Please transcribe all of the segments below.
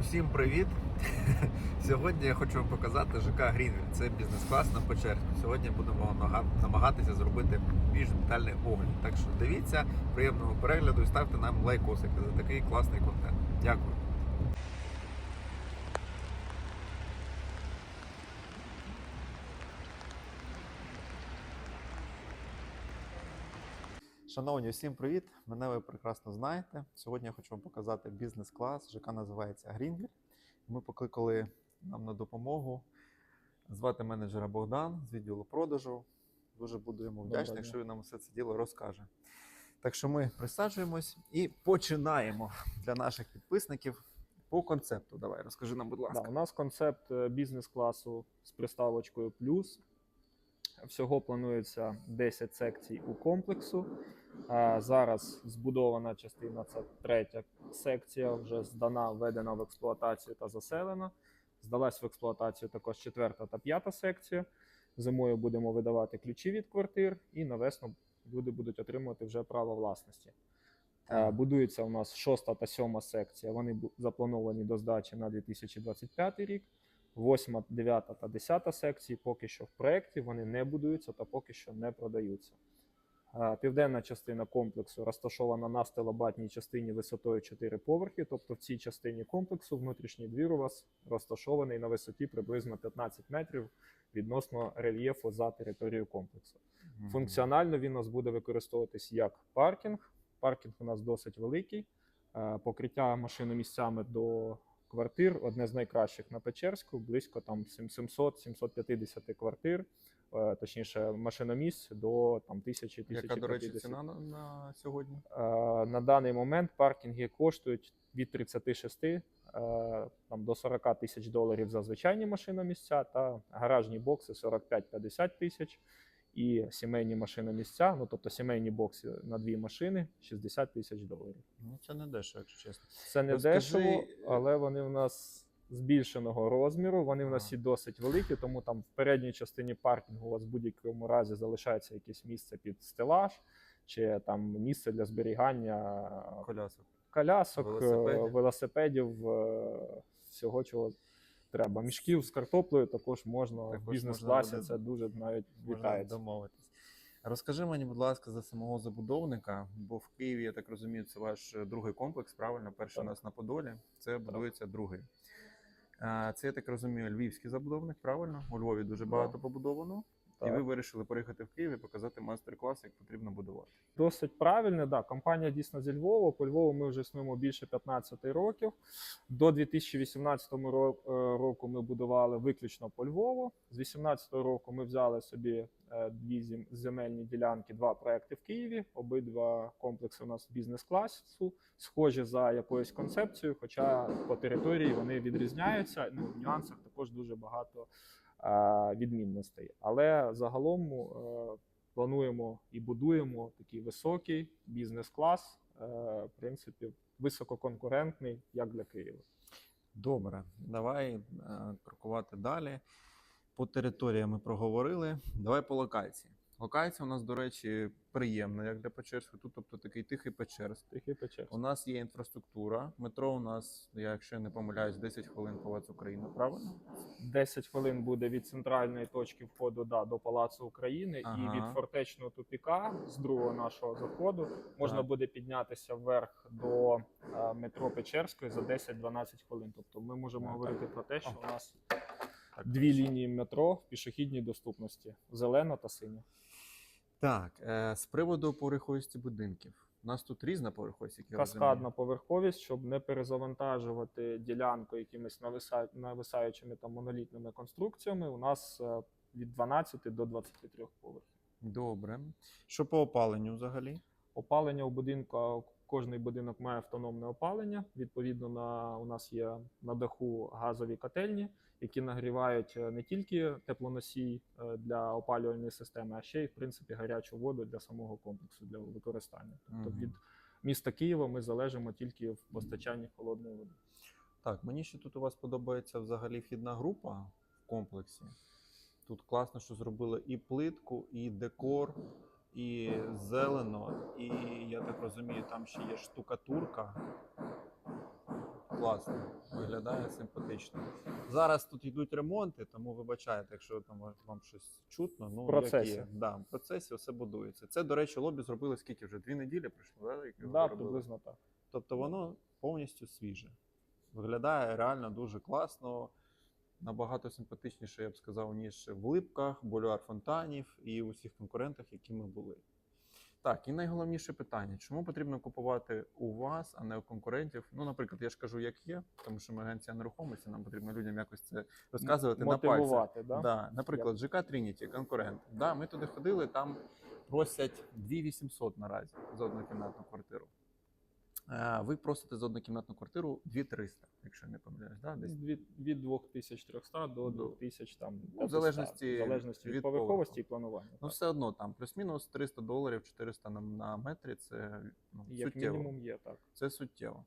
Усім привіт! Сьогодні я хочу вам показати ЖК Грінвіль. Це бізнес-клас на Печерську. Сьогодні будемо намагатися зробити більш детальний огляд. Так що дивіться, приємного перегляду і ставте нам лайкосики за такий класний контент. Дякую. Шановні, всім привіт! Мене ви прекрасно знаєте. Сьогодні я хочу вам показати бізнес-клас. ЖК називається Грінвіль. Ми покликали нам на допомогу звати менеджера Богдан з відділу продажу. Дуже буду йому вдячний, якщо він нам все це діло розкаже. Так що ми присаджуємось і починаємо для наших підписників по концепту. Давай, розкажи нам, будь ласка. Да, у нас концепт е, бізнес-класу з приставочкою плюс. Всього планується 10 секцій у комплексу. Зараз збудована частина, це третя секція, вже здана, введена в експлуатацію та заселена. Здалась в експлуатацію також четверта та п'ята секція. Зимою будемо видавати ключі від квартир, і на весну люди будуть отримувати вже право власності. Е, Будується у нас шоста та сьома секція. Вони заплановані до здачі на 2025 рік. Восьма, дев'ята та десята секції поки що в проєкті, вони не будуються та поки що не продаються. Е, Південна частина комплексу розташована на стелобатній частині висотою 4 поверхи. Тобто в цій частині комплексу внутрішній двір у вас розташований на висоті приблизно 15 метрів відносно рельєфу за територією комплексу. Функціонально він у нас буде використовуватись як паркінг. Паркінг у нас досить великий. Е, Покриття машиномісцями до квартир одне з найкращих на Печерську, близько там 700-750 квартир, е, точніше машиномісць до там 1000 Яка, до речі, ціна на, на сьогодні? Е, На даний момент паркінги коштують від 36 е, там, до 40 тисяч доларів за звичайні машиномісця, та гаражні бокси 45-50 тисяч. І сімейні машиномісця, ну тобто сімейні бокси на дві машини 60 тисяч доларів. Ну, це не дешево, якщо чесно. Це не Розкажи, дешево, е, але вони в нас збільшеного розміру. Вони в нас і досить великі, тому там в передній частині паркінгу у вас в будь-якому разі залишається якесь місце під стелаж, чи там місце для зберігання Колясок. колясок, Велосипедів. велосипедів, велосипедів е, всього, чого треба. Мішків з картоплею також можна Також в бізнес-класі. Це дуже навіть вітається. домовитись. Розкажи мені, будь ласка, за самого забудовника, бо в Києві, я так розумію, це ваш е, другий комплекс, правильно? Перший у нас на Подолі, це будується другий. Це, я так розумію, львівський забудовник, правильно? У Львові дуже багато побудовано. І ви вирішили поїхати в Київ і показати майстер-клас, як потрібно будувати. Досить правильно, да. Компанія дійсно зі Львова. По Львову ми вже існуємо більше 15 років. До 2018 ро- е, року ми будували виключно по Львову. З 2018 року ми взяли собі е, дві зем- земельні ділянки, два проекти в Києві. Обидва комплекси у нас бізнес-класу, схожі за якоюсь концепцією, хоча по території вони відрізняються. Ну, в нюансах також дуже багато відмінностей. Але загалом е, плануємо і будуємо такий високий бізнес-клас, е, в принципі, висококонкурентний, як для Києва. Добре, давай е, крокувати далі. По територіям ми проговорили. Давай по локації. Локація у нас, до речі, приємна, як для Печерська. Тут, тобто, такий тихий Печерськ. Тихий Печерськ. У нас є інфраструктура. Метро у нас, я якщо не помиляюсь, 10 хвилин Палац Україна, правильно? 10 хвилин буде від центральної точки входу да, до Палацу України, Ага. і від фортечного тупіка з другого нашого заходу можна Так. буде піднятися вверх до е, метро Печерської за 10-12 хвилин. Тобто ми можемо Так, говорити про те, що О. у нас дві лінії метро в пішохідній доступності: зелена та синя. Так, е, з приводу поверховості будинків. У нас тут різна поверховість, як я Каскадна розумію. поверховість, щоб не перезавантажувати ділянку якимись нависа... нависаючими там монолітними конструкціями. У нас е, від 12 до 23 поверхів. Добре. Що по опаленню взагалі? Опалення у будинку, кожний будинок має автономне опалення. Відповідно, на у нас є на даху газові котельні, які нагрівають е, не тільки теплоносій е, для опалювальної системи, а ще й в принципі гарячу воду для самого комплексу для використання. Тобто від міста Києва ми залежимо тільки в постачанні холодної води. Так, мені ще тут у вас подобається взагалі вхідна група в комплексі. Тут класно, що зробили і плитку, і декор, і зелено, і я так розумію, там ще є штукатурка. класно. Виглядає симпатично. Зараз тут йдуть ремонти, тому вибачайте, якщо там вам- щось чутно. Ну, В процесі. як є. Да, в процесі все будується. Це, до речі, лобі зробили скільки вже? Дві неділі пройшло, да, як його Да, робили? приблизно так. Тобто воно повністю свіже. Виглядає реально дуже класно, набагато симпатичніше, я б сказав, ніж в липках, болюар фонтанів і усіх конкурентах, які ми були. Так, і найголовніше питання: чому потрібно купувати у вас, а не у конкурентів? Ну, наприклад, я ж кажу, як є, тому що ми агенція нерухомості, нам потрібно людям якось це розказувати на пальцях. Да? Да, наприклад, ЖК Трініті, конкурент. Да, ми туди ходили, там просять 2800 наразі за однокімнатну квартиру. Е, Ви просите за однокімнатну квартиру 2300, якщо я не помиляюсь. Да? Десь. Від, від 2300 до До- 2000 там, Ну, в залежності в залежності від, від поверховості і планування. Ну, так. все одно там плюс-мінус 300 доларів, 400 на, на метрі це ну, Як суттєво. мінімум є так. Це суттєво.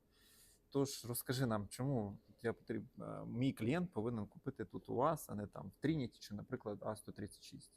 Тож розкажи нам, чому я потріб... е, мій клієнт повинен купити тут у вас, а не там в Трініті чи, наприклад, А136.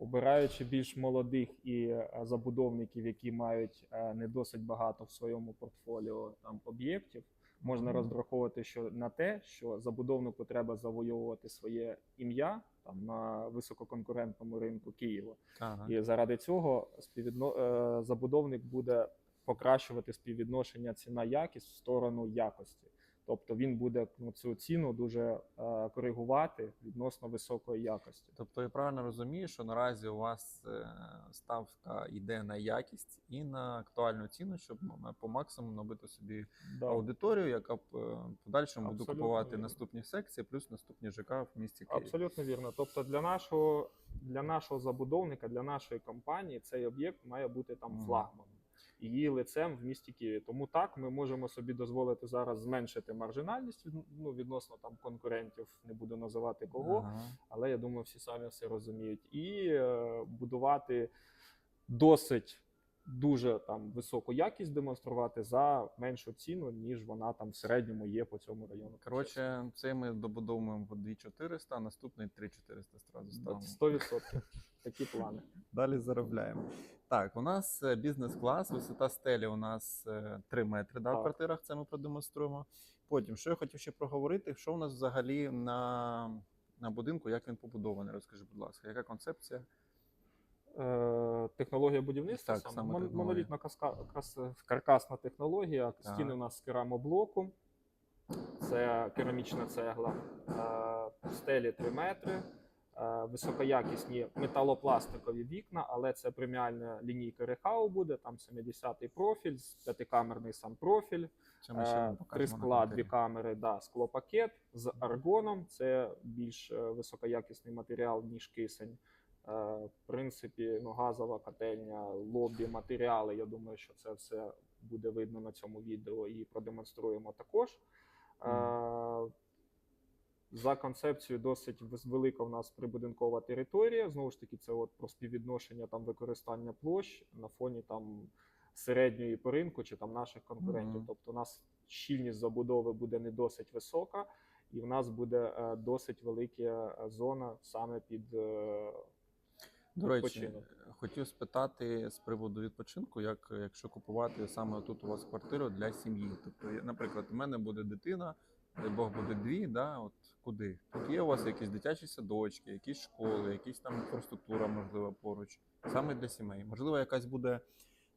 Обираючи більш молодих і е, забудовників, які мають е, не досить багато в своєму портфоліо там об'єктів, можна розраховувати що на те, що забудовнику треба завоювати своє ім'я там на висококонкурентному ринку Києва. Ага. І заради цього співвідно... е, забудовник буде покращувати співвідношення ціна якість в сторону якості. Тобто він буде ну, цю ціну дуже е, коригувати відносно високої якості. Тобто я правильно розумію, що наразі у вас е, ставка йде на якість і на актуальну ціну, щоб ну, по максимуму набити собі Да. аудиторію, яка б е, в подальшому буде купувати вірно. наступні секції, плюс наступні ЖК в місті Київ. Абсолютно вірно. Тобто для нашого, для нашого забудовника, для нашої компанії цей об'єкт має бути там Мгм. флагманом. Її лицем в місті Києві. Тому так ми можемо собі дозволити зараз зменшити маржинальність ну, відносно там конкурентів, не буду називати кого, Ага. але я думаю, всі самі все розуміють. І е, будувати досить дуже там високу якість демонструвати за меншу ціну, ніж вона там в середньому є по цьому району. Коротше, це ми добудовуємо по 2400, а наступний 3400 зразу ставимо. 100% такі плани. Далі заробляємо. Так, у нас е, бізнес-клас, висота стелі у нас е, 3 метри да, в квартирах, це ми продемонструємо. Потім, що я хотів ще проговорити, що у нас взагалі на, на будинку, як він побудований, розкажи, будь ласка, яка концепція? Е, технологія будівництва Так, саме, саме монолітна каска, каркасна технологія. Так. Стіни у нас з керамоблоку. Це керамічна цегла. Е, стелі 3 метри. Е, високоякісні металопластикові вікна, але це преміальна лінійка Рехау буде. Там 70-й профіль, п'ятикамерний сам профіль. Три скла, дві камери, да, склопакет з аргоном. Це більш високоякісний матеріал, ніж кисень. Е, В принципі, ну, газова котельня, лобі, матеріали. Я думаю, що це все буде видно на цьому відео і продемонструємо також. Е, За концепцією досить велика в нас прибудинкова територія. Знову ж таки, це от про співвідношення там використання площ на фоні там середньої по ринку чи там наших конкурентів. Мгм. Тобто, у нас щільність забудови буде не досить висока, і в нас буде е, досить велика зона саме під До речі, хотів спитати з приводу відпочинку, як якщо купувати саме тут у вас квартиру для сім'ї. Тобто, наприклад, у мене буде дитина, дай Бог буде дві, да, от куди? Тут є у вас якісь дитячі садочки, якісь школи, якісь там інфраструктура, можливо, поруч, саме для сімей. Можливо, якась буде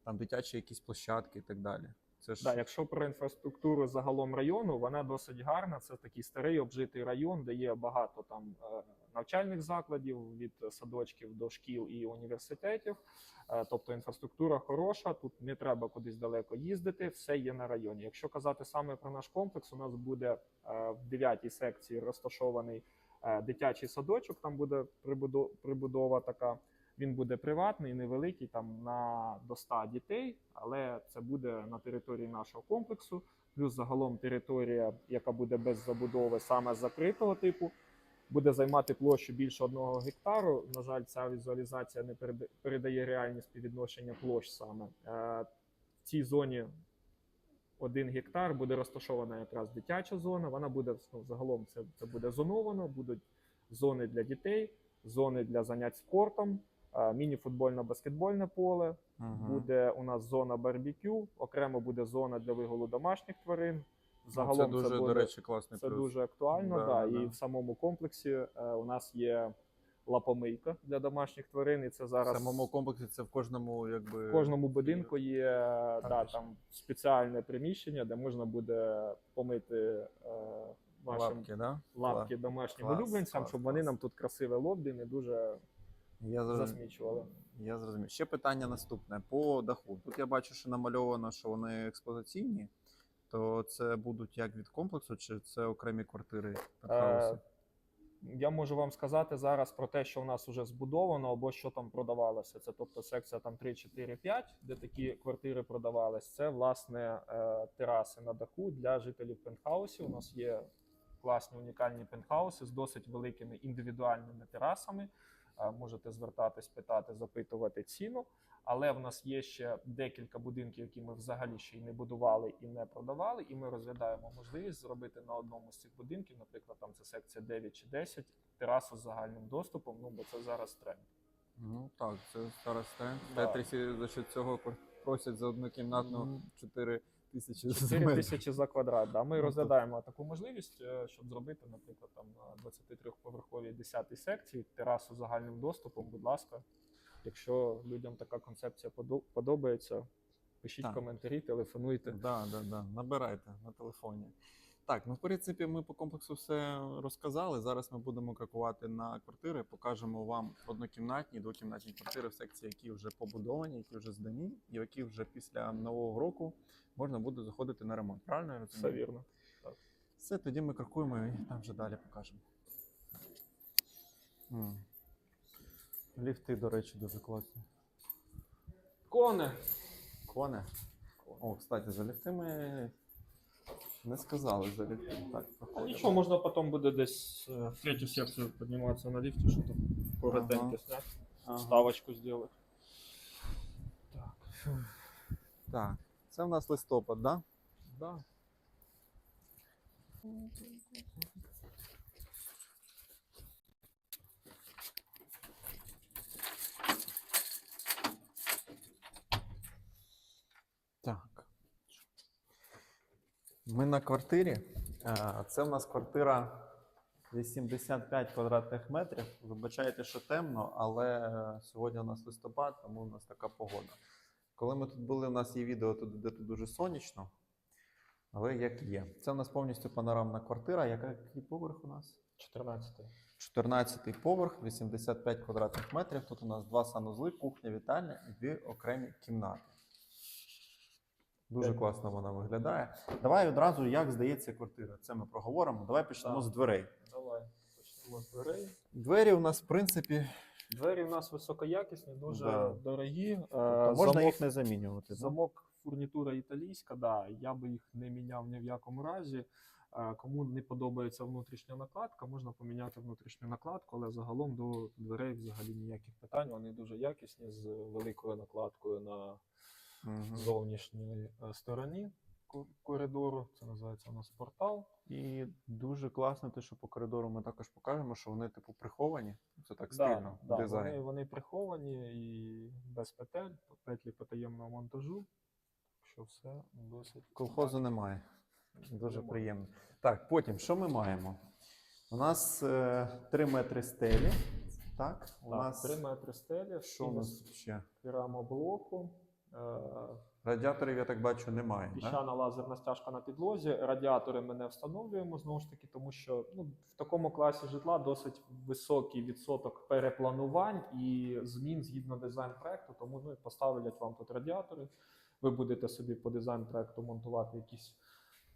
там дитячі якісь площадки і так далі. Це ж Да, якщо про інфраструктуру загалом району, вона досить гарна. Це такий старий обжитий район, де є багато там е, навчальних закладів від садочків до шкіл і університетів. Е, Тобто інфраструктура хороша, тут не треба кудись далеко їздити, все є на районі. Якщо казати саме про наш комплекс, у нас буде е, в дев'ятій секції розташований е, дитячий садочок. Там буде прибудо- прибудова така. Він буде приватний, невеликий, там на до 100 дітей, але це буде на території нашого комплексу. Плюс загалом територія, яка буде без забудови, саме закритого типу, буде займати площу більше одного гектару. На жаль, ця візуалізація не переда- передає реальні співвідношення площ саме. Е, В цій зоні один гектар буде розташована якраз дитяча зона. Вона буде ну, загалом це, це буде зоновано, будуть зони для дітей, зони для занять спортом, е, міні-футбольно-баскетбольне поле, Мгм. буде у нас зона барбекю, окремо буде зона для виголу домашніх тварин, загалом це дуже, буде, до речі, класний це плюс. дуже актуально. Да, Да, да. І в самому комплексі е, у нас є лапомийка для домашніх тварин, і це зараз В самому комплексі це в кожному, якби в кожному будинку є да, там спеціальне приміщення, де можна буде помити е, нашим лапки, да? лапки домашнім Клас, улюбленцям, клас, щоб вони клас. нам тут красиве лобі не дуже Я зрозумів. засмічували. Я зрозумів. Ще питання наступне по даху. Тут я бачу, що намальовано, що вони експлуатаційні. То це будуть як від комплексу, чи це окремі квартири пентхауси? Е, Я можу вам сказати зараз про те, що у нас вже збудовано або що там продавалося. Це тобто секція там 3, 4, 5, де такі квартири продавались. Це власне е, тераси на даху для жителів пентхаусів. У нас є класні унікальні пентхауси з досить великими індивідуальними терасами. Е, Можете звертатись, питати, запитувати ціну. Але в нас є ще декілька будинків, які ми взагалі ще й не будували і не продавали. І ми розглядаємо можливість зробити на одному з цих будинків, наприклад, там це секція 9 чи 10, терасу з загальним доступом. Ну бо це зараз тренд. Ну так, це зараз тренд. Да. Тетрісі за що цього просять за одну кімнатну Мгм. 4 тисячі за 4 тисячі за квадрат. Да. Ми Ну, розглядаємо таку можливість, е, щоб зробити, наприклад, там на 23-поверховій 10 секції терасу з загальним доступом. Будь ласка, якщо людям така концепція подобається, пишіть Так. коментарі, телефонуйте. Да, да, да. Набирайте на телефоні. Так, ну в принципі, ми по комплексу все розказали. Зараз ми будемо крокувати на квартири, покажемо вам однокімнатні, двокімнатні квартири в секції, які вже побудовані, які вже здані, і які вже після нового року можна буде заходити на ремонт. Правильно я розумію? Все вірно. Все, тоді ми крокуємо і там вже далі покажемо. Ліфти, до речі, дуже класні. Коне. Коне. О, кстати, за ліфти ми не сказали за ліфти. Так, А проходимо. нічого, можна потім буде десь е, в третю секцію підніматися на ліфті, що там коротеньке Ага. зняти, Ага. ставочку зробити. Так. Так, це в нас листопад, да? Да. Так. Ми на квартирі. Е, Це в нас квартира 85 квадратних метрів. Вибачайте, що темно, але е, сьогодні у нас листопад, тому у нас така погода. Коли ми тут були, у нас є відео, тут, де тут дуже сонячно. Але як є. Це у нас повністю панорамна квартира. Яка, який поверх у нас? 14. 14 поверх, 85 квадратних метрів. Тут у нас два санузли, кухня, вітальня і дві окремі кімнати. Дуже класно вона виглядає. Давай одразу, як здається квартира. Це ми проговоримо. Давай почнемо Так. з дверей. Давай почнемо з дверей. Двері у нас, в принципі, Двері в нас високоякісні, дуже Да. дорогі. Е, можна замок, їх не замінювати. да? замок, фурнітура італійська, да. Я би їх не міняв ні в якому разі. Е, Кому не подобається внутрішня накладка, можна поміняти внутрішню накладку, але загалом до дверей взагалі ніяких питань. Вони дуже якісні з великою накладкою на Мгм. зовнішній е, стороні коридору. Це називається у нас портал. І дуже класно, те, що по коридору ми також покажемо, що вони, типу, приховані. Це так стильно. да, дизайн. вони, вони приховані і без петель, петлі потаємного монтажу. Що все досить Колхозу немає. Дуже Немає. приємно. Так, потім, що ми маємо? У нас е, 3 метри стелі. Так, у нас 3 метри стелі, що у нас ще? керамоблоку, Радіаторів, я так бачу, немає. Піщана лазерна стяжка на підлозі. Радіатори ми не встановлюємо знову ж таки, тому що ну, в такому класі житла досить високий відсоток перепланувань і змін згідно дизайн-проекту. Тому ну, поставлять вам тут радіатори. Ви будете собі по дизайн-проекту монтувати якісь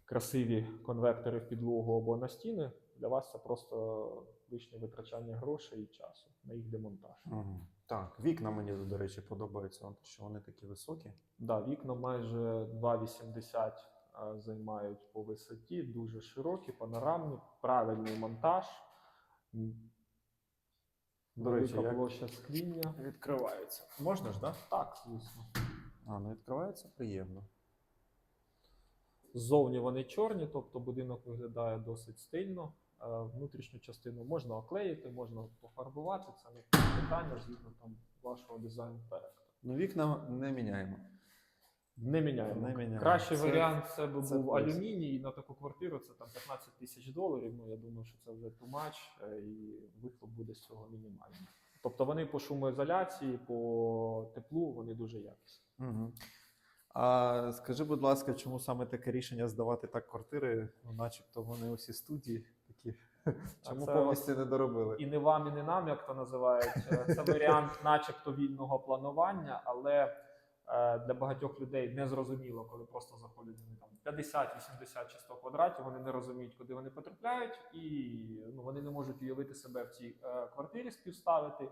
красиві конвектори в підлогу або на стіни. Для вас це просто лишнє витрачання грошей і часу на їх демонтаж. Мгм. Так, вікна мені, до речі, подобаються, от, що вони такі високі. Да, вікна майже 2,80 займають по висоті, дуже широкі, панорамні, правильний монтаж. До речі, велика як площа скління. відкриваються. Можна ж, так? Так, звісно. А, ну відкривається приємно. Ззовні вони чорні, тобто будинок виглядає досить стильно. Е, Внутрішню частину можна оклеїти, можна пофарбувати. Це не питання згідно там вашого дизайну проекту. Ну, вікна не міняємо. Не міняємо. Не міняємо. Кращий Це- варіант це би це був плюс. алюміній, і на таку квартиру це там 15 тисяч доларів. Ну я думаю, що це вже much, е, і вихлоп буде з цього мінімальний. Тобто вони по шумоізоляції, по теплу, вони дуже якісні. Угу. А скажи, будь ласка, чому саме таке рішення здавати так квартири? Ну, начебто вони усі студії. Чому це повністю не доробили? І не вам, і не нам, як то називають. Е, Це варіант, начебто, вільного планування, але е, для багатьох людей не зрозуміло, коли просто заходять вони там 50, 80 чи 100 квадратів, вони не розуміють, куди вони потрапляють, і ну, вони не можуть уявити себе в цій е, квартирі співставити.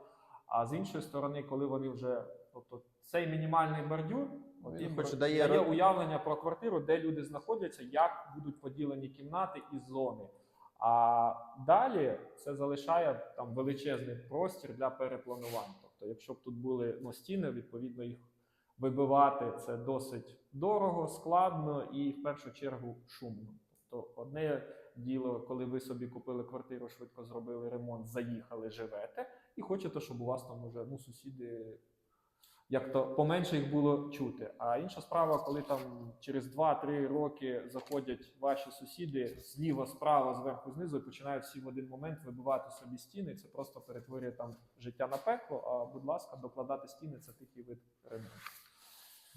А з іншої сторони, коли вони вже, тобто цей мінімальний бордюр, от він хоч дає уявлення про квартиру, де люди знаходяться, як будуть поділені кімнати і зони. А далі це залишає там величезний простір для перепланувань. Тобто, якщо б тут були ну, стіни, відповідно їх вибивати це досить дорого, складно і в першу чергу шумно. Тобто, одне діло, коли ви собі купили квартиру, швидко зробили ремонт, заїхали, живете, і хочете, щоб у вас там уже ну, сусіди як то поменше їх було чути. А інша справа, коли там через 2-3 роки заходять ваші сусіди зліва, справа, зверху, знизу і починають всі в один момент вибивати собі стіни. Це просто перетворює там життя на пекло. А будь ласка, докладати стіни це тихий вид ремонту.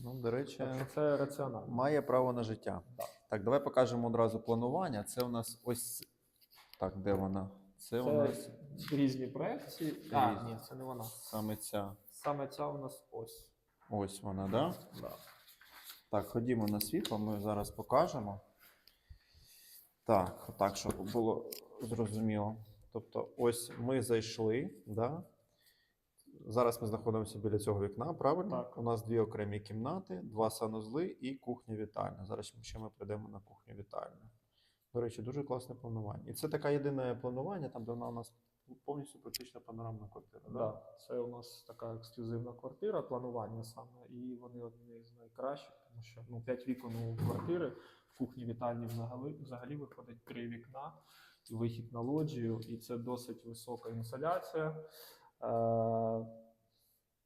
Ну, до речі, це раціонально. має право на життя. Да. Так, давай покажемо одразу планування. Це у нас ось. Так, де вона? Це, Це у нас різні проекції. А, ні, це не вона. саме ця. Саме ця у нас ось. Ось вона, так? Да? Да. Так, ходімо на світло, ми зараз покажемо. Так, так, щоб було зрозуміло. Тобто, ось ми зайшли, да? Зараз ми знаходимося біля цього вікна, правильно? Так. У нас дві окремі кімнати, два санузли і кухня вітальня. Зараз ще ми прийдемо на кухню вітальню. До речі, дуже класне планування. І це таке єдине планування, там де вона у нас повністю практично панорамна квартира. Да? Да, це у нас така ексклюзивна квартира, планування саме, і вони одні з найкращих, тому що ну, 5 вікон у квартири, в кухні вітальні взагалі, взагалі виходить 3 вікна, і вихід на лоджію, і це досить висока інсоляція. Е,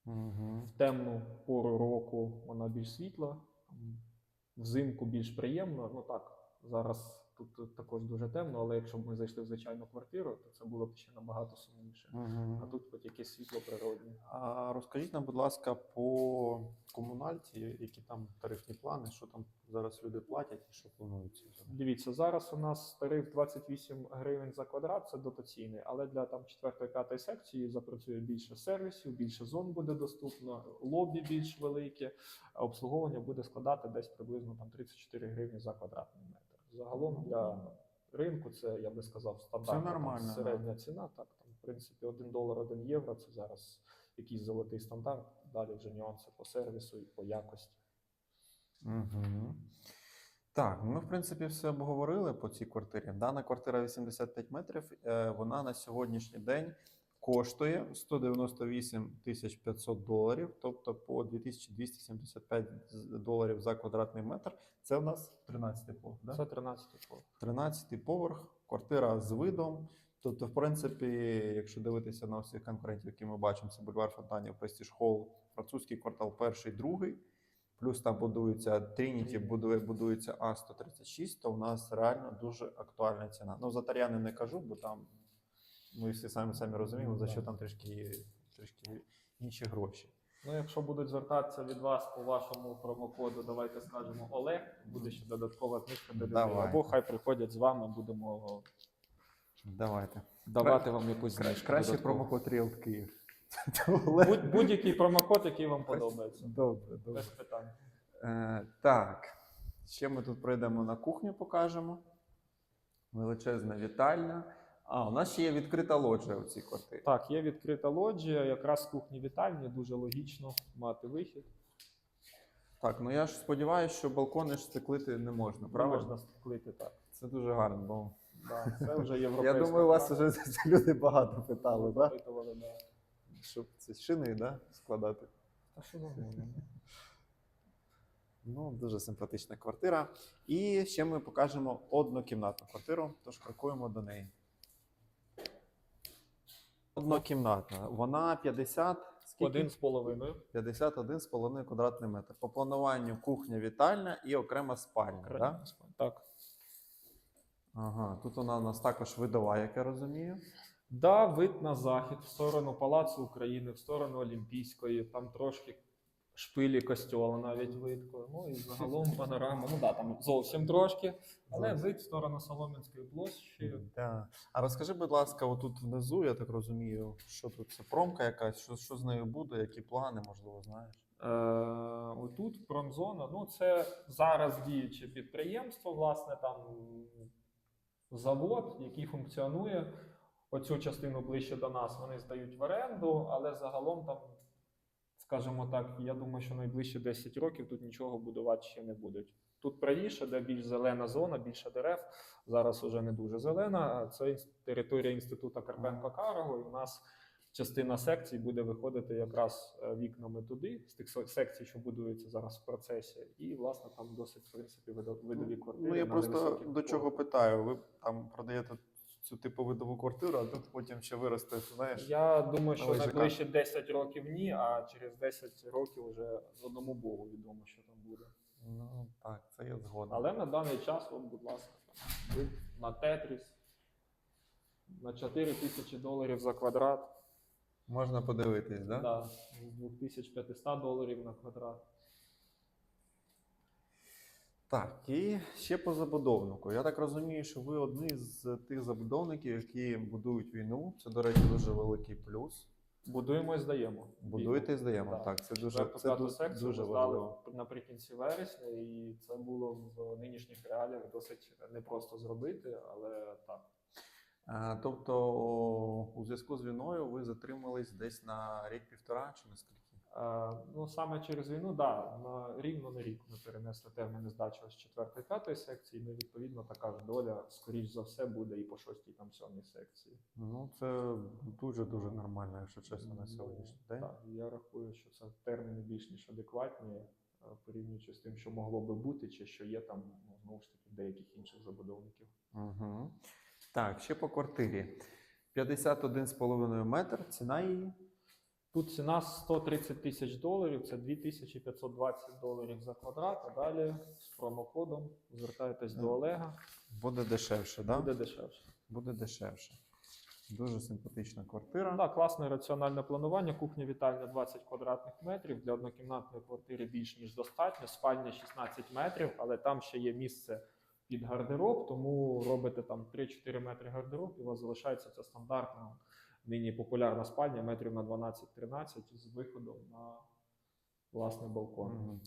Угу. в темну пору року вона більш світла, взимку більш приємно. Ну так, зараз тут, також дуже темно, але якщо б ми зайшли в звичайну квартиру, то це було б ще набагато сумніше. Угу. А тут хоч якесь світло природне. А розкажіть нам, будь ласка, по комунальці, які там тарифні плани, що там зараз люди платять і що планується? Дивіться, зараз у нас тариф 28 гривень за квадрат, це дотаційний, але для там 4-5 секції запрацює більше сервісів, більше зон буде доступно, лобі більш велике, а обслуговування буде складати десь приблизно там 34 гривні за квадратний метр. Загалом для ринку це я би сказав стандартна там, нормально, да. середня ціна. Так там в принципі 1 долар 1 євро. Це зараз якийсь золотий стандарт. Далі вже нюанси по сервісу і по якості. Угу. Так, ну, ми, в принципі, все обговорили по цій квартирі. Дана квартира 85 метрів. е, Вона на сьогоднішній день коштує 198 тисяч 500 доларів, тобто по 2275 доларів за квадратний метр. Це у нас 13 поверх. Да? Це 13 поверх. 13 поверх, квартира з видом. Тобто, в принципі, якщо дивитися на всіх конкурентів, які ми бачимо, це бульвар Фонтанів, Престіж Холл, французький квартал, перший, другий. Плюс там будується Трініті, будує, будується А136, то у нас реально дуже актуальна ціна. Ну, за Тар'яни не кажу, бо там ми всі самі самі розуміємо, за що там трішки, трішки інші гроші. Ну, якщо будуть звертатися від вас по вашому промокоду, давайте скажемо Олег, буде ще додаткова знижка до людей. Давай. Або хай приходять з вами, будемо Давайте. давати вам якусь знижку. Кращий додаткову. промокод Real Київ. Будь- Будь-який промокод, який вам подобається. Добре, добре. Без питань. Е, так, ще ми тут пройдемо на кухню, покажемо. Величезна вітальня. А, у нас ще є відкрита лоджія у цій квартирі. Так, є відкрита лоджія, якраз кухні вітальні, дуже логічно мати вихід. Так, ну я ж сподіваюся, що балкони ж стеклити не можна, правильно? можна склити так. Це дуже гарно, бо Да, це вже європейська. я думаю, вас вже люди багато питали, так? Запитували, да. Щоб ці шини да, складати. Та що. Ну, дуже симпатична квартира. І ще ми покажемо однокімнатну квартиру, тож крокуємо до неї. Однокімнатна. Вона 50 скільки? Один з половиною. 51,5 квадратний метр. По плануванню кухня вітальня і окрема спальня. Да? Так. Ага, тут вона у нас також видова, як я розумію. Да, вид на захід, в сторону Палацу України, в сторону Олімпійської, там трошки шпилі костьола навіть видко. Ну і загалом панорама. Ну да, там зовсім трошки, але вид в сторону Солом'янської площі. Да. А розкажи, будь ласка, отут внизу, я так розумію, що тут це промка якась, що, що з нею буде, які плани, можливо, знаєш? Е, отут промзона. Ну, це зараз діюче підприємство, власне, там завод, який функціонує. Оцю частину ближче до нас вони здають в оренду, але загалом там, скажімо так, я думаю, що найближчі 10 років тут нічого будувати ще не будуть. Тут правіше, де більш зелена зона, більше дерев. Зараз уже не дуже зелена. Це територія інституту Карпенка Карого. І у нас частина секцій буде виходити якраз е, вікнами туди, з тих секцій, що будуються зараз в процесі. І, власне, там досить, в принципі, видові квартири. Ну, я просто до чого питаю. Ви там продаєте цю типу видову квартиру, а тут потім ще виросте, знаєш. Я думаю, що ж найближче 10 років ні, а через 10 років вже з одному Богу відомо, що там буде. Ну так, це я згоден. Але на даний час, от, будь ласка, на Тетріс на 4 тисячі доларів за квадрат, Можна подивитись, да? да, з 2500 доларів на квадрат. Так, і ще по забудовнику. Я так розумію, що ви одні з тих забудовників, які будують війну. Це, до речі, дуже великий плюс. Будуємо і здаємо. Будуєте і здаємо. Да. Так, це дуже, це п'яту секцію дуже ми здали наприкінці вересня, і це було в нинішніх реаліях досить непросто зробити, але так. А, тобто, у зв'язку з війною ви затримались десь на рік-півтора чи наскільки? Е, Ну, саме через війну, да, на рівно на рік ми перенесли терміни здачі з 4 5 секції. Ну, відповідно, така ж доля, скоріш за все, буде і по 6 там 7 секції. Ну, це дуже дуже нормально, якщо чесно, на сьогоднішній день. Так, я рахую, що це терміни більш ніж адекватні, е, порівнюючи з тим, що могло би бути, чи що є там, ну, знову ж таки, деяких інших забудовників. Угу. Так, ще по квартирі. 51,5 метр, ціна її. Тут ціна 130 тисяч доларів, це 2520 доларів за квадрат, а далі з промокодом звертайтесь до Олега, Буде дешевше, да? буде дешевше. Буде дешевше. Дуже симпатична квартира. Да, класне раціональне планування. Кухня вітальня 20 квадратних метрів. Для однокімнатної квартири більш ніж достатньо. Спальня 16 метрів, але там ще є місце під гардероб, тому робите там 3-4 метри гардероб, і у вас залишається ця стандартна нині популярна спальня метрів на 12-13 з виходом на власний балкон.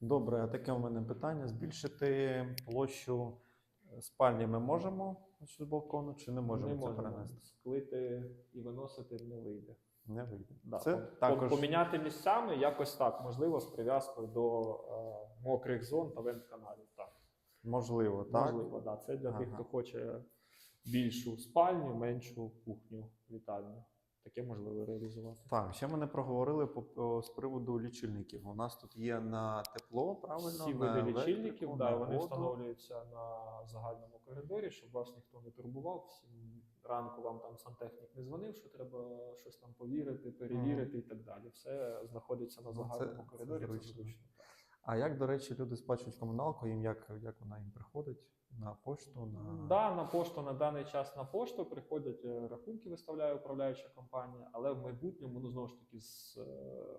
Добре, а таке у мене питання: збільшити площу е, спальні ми можемо з балкону, чи не можемо не це можемо перенести? склити і виносити не вийде. Не вийде. Да, Це також поміняти місцями якось так, можливо, з прив'язкою до е, мокрих зон та вент-каналів. Так, можливо, так? можливо, да. Це для тих, хто хоче більшу спальню, меншу кухню, вітальню. Таке можливо реалізувати. Так, ще мене проговорили по, з приводу лічильників. У нас тут є на тепло, правильно? Всі види лічильників, да, на вони воду. встановлюються на загальному коридорі, щоб вас ніхто не турбував. Всім ранку вам там сантехнік не дзвонив, що треба щось там повірити, перевірити і так далі. Все знаходиться на Ну, загальному це- це коридорі. Це зручно. зручно. А як, до речі, люди сплачують комуналку, їм як, як вона їм приходить? На пошту? На... Да, на пошту на даний час на пошту приходять е, рахунки, виставляє управляюча компанія, але в майбутньому, ну знову ж таки, з е,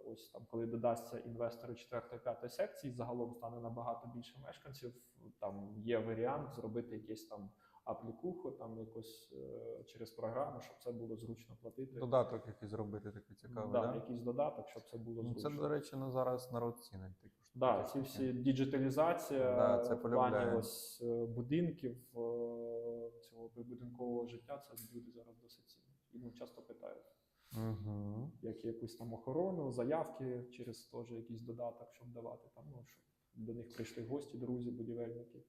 ось там, коли додасться інвестору 4-5 секції, загалом стане набагато більше мешканців. Там є варіант зробити якесь там аплікуху, там якось е, через програму, щоб це було зручно платити. Додаток якийсь зробити такий цікавий, да, да? якийсь додаток, щоб це було Ну, це, до речі, ну, зараз народ цінить штуку. Да, ці всі діджиталізація Да, це в плані ось е, будинків е, цього прибудинкового життя. Це люди зараз досить цінують. І ну, часто питають, Угу. як якусь там охорону, заявки через теж якийсь додаток, щоб давати там, ну щоб до них прийшли гості, друзі, будівельники.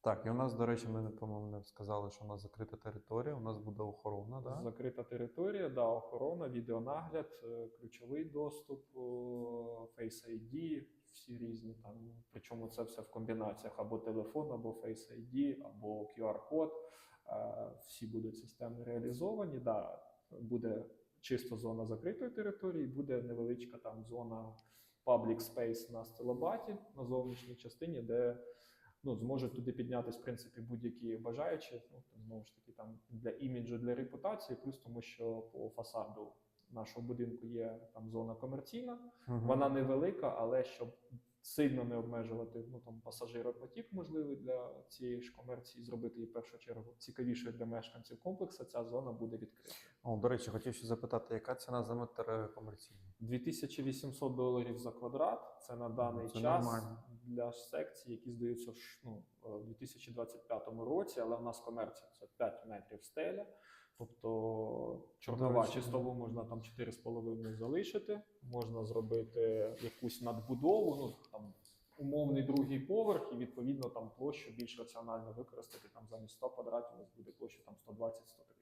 Так, і у нас, до речі, ми, по-моєму, не сказали, що у нас закрита територія, у нас буде охорона, да? Закрита територія, да, охорона, відеонагляд, е, ключовий доступ, е, Face ID, всі різні там. Причому це все в комбінаціях або телефон, або Face ID, або QR-код. Е, Всі будуть системно реалізовані. Да, буде чисто зона закритої території, буде невеличка там зона public space на стелобаті на зовнішній частині, де ну, зможуть туди піднятись, в принципі, будь-які бажаючі. Ну, знову ж таки, там для іміджу, для репутації, плюс тому, що по фасаду нашого будинку є там зона комерційна. Мгм. Вона невелика, але щоб сильно не обмежувати ну, там, пасажиропотік можливий для цієї ж комерції, зробити її в першу чергу цікавішою для мешканців комплексу, ця зона буде відкрита. О, до речі, хотів ще запитати, яка ціна за метр е, комерційний? 2800 доларів за квадрат. Це на даний Це час нормально. для секцій, які здаються ну, в 2025 році, але в нас комерція це 5 метрів стеля. Тобто чорнова чистову можна там 4,5 залишити, можна зробити якусь надбудову, ну там умовний другий поверх, і відповідно там площу більш раціонально використати. Там замість 100 квадратів у нас буде площа там 120-130.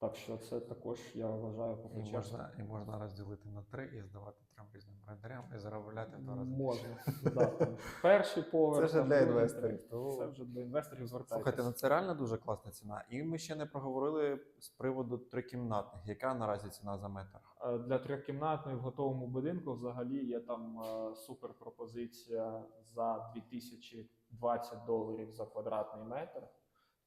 Так що це також я вважаю І можна, і можна розділити на три і здавати трьом різним орендарям і заробляти в два рази. Можна. Да, там, перший поверх. Це вже там, для другий, інвесторів. То- Це вже для інвесторів звертайтеся. Слухайте, ну це реально дуже класна ціна. І ми ще не проговорили з приводу трикімнатних. Яка наразі ціна за метр? Е, Для трьохкімнатної в готовому будинку взагалі є там е, супер пропозиція за 2020 доларів за квадратний метр.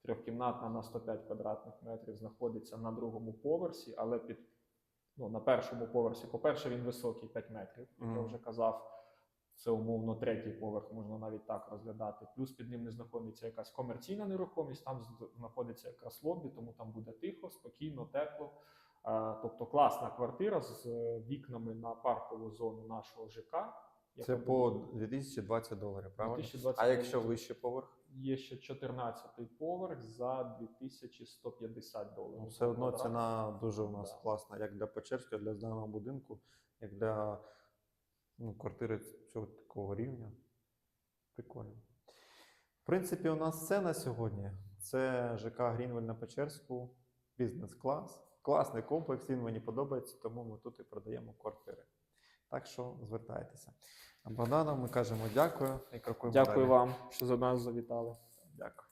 Трьохкімнатна на 105 квадратних метрів знаходиться на другому поверсі, але під ну, на першому поверсі, по-перше, він високий 5 метрів, як я вже казав. Це умовно третій поверх, можна навіть так розглядати. Плюс під ним не знаходиться якась комерційна нерухомість, там знаходиться якраз лобі, тому там буде тихо, спокійно, тепло. Тобто класна квартира з е, вікнами на паркову зону нашого ЖК. Це по 2020 доларів, правильно? 2020 А якщо вищий поверх? Є ще 14-й поверх за 2150 доларів. Ну, все одно ціна дуже у нас Да. класна, як для Печерська, для зданого будинку, як для ну, квартири цього такого рівня. Прикольно. В принципі, у нас все на сьогодні. Це ЖК Грінвель на Печерську, бізнес-клас. Класний комплекс, він мені подобається, тому ми тут і продаємо квартири. Так що звертайтеся. Богдану ми кажемо дякую і крокуємо Дякую далі. вам, що за нас завітали. Дякую.